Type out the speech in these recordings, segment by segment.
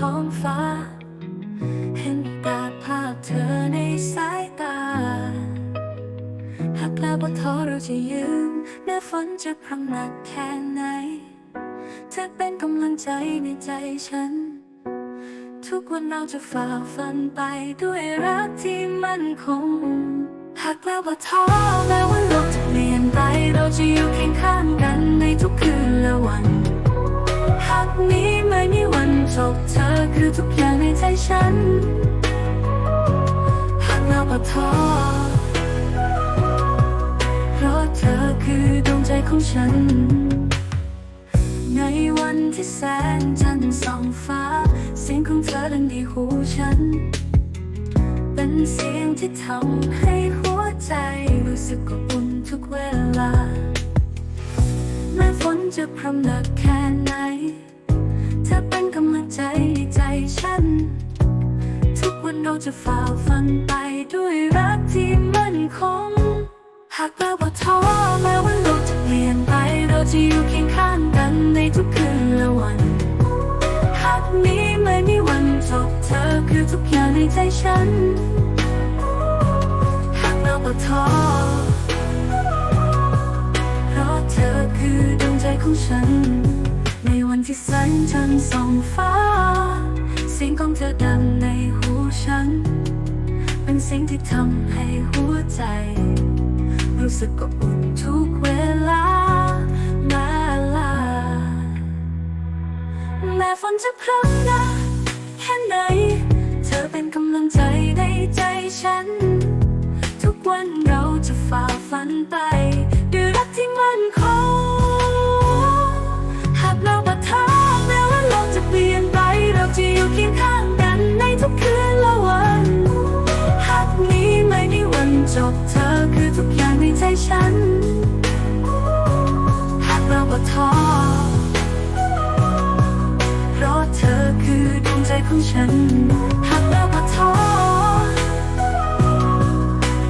ท้องฟ้า เห็นแต่ภาพเธอในสายตา หากแล้วว่าท้อเราจะยืนแม้ฝนจะพรำหนักแค่ไหน เธอเป็นกำลังใจในใจฉัน ทุกวันเราจะฝ่าฟันไปด้วยรักที่มั่นคง หากแล้วว่าท้อแม้ว่าโลกจะเปลี่ยนไปเราจะอยู่เคียงข้างกันในทุกคืนและวันหากนี้ไฉันหากแล้วว่าท้อเพราะเธอคือดวงใจของฉัน ในวันที่แสงจันทร์ส่องฟ้า เสียงของเธอดังในหูฉัน เป็นเสียงที่ทำให้หัวใจรู้สึกอบอุ่นทุกเวลาแม้ฝนจะพรำหนักแค่ไหน เธอเป็นกำลังใจในใจฉัน เราจะฝ่าฟันไปด้วยรักที่มั่นคง หากแม้ว่าท้อแม้ว่าโลกจะเปลี่ยนไป เราจะอยู่เคียงข้างกันในทุกคืนและวัน หากนี้ไม่มีวันจบเธอคือทุกอย่างในใจฉัน หากเราก็ท้อเพราะเธอคือดวงใจของฉัน ในวันที่แสงจันทร์ส่องฟ้า เสียงของเธอดังในหู ฉัน เป็นสียงที่ทำให้หัวใจ รู้สึกอบอุ่นทุกเวลามาลาแม้ฝนจะพรำนักแค่ไหน เธอเป็นกำลังใจในใจฉัน ทุกวันเราจะฝ่าฟันไปด้วยรักที่ จบเธอคือทุกอย่างในใจฉัน หากเราบัดท้อเพราะเธอคือดวงใจของฉัน หากเราบัดท้อ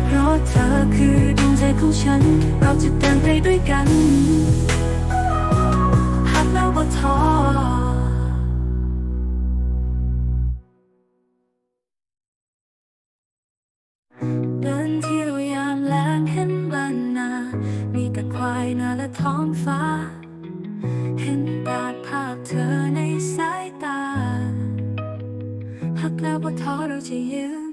เพราะเธอคือดวงใจของฉัน เราจะเดินไปด้วยกัน เดินเที่ยวยามแลงเห็นบ้านนา มีแต่ควายนาและท้องฟ้า เห็นแต่ภาพเธอในสายตา หากแล้วบ่ท้อเราจะยืน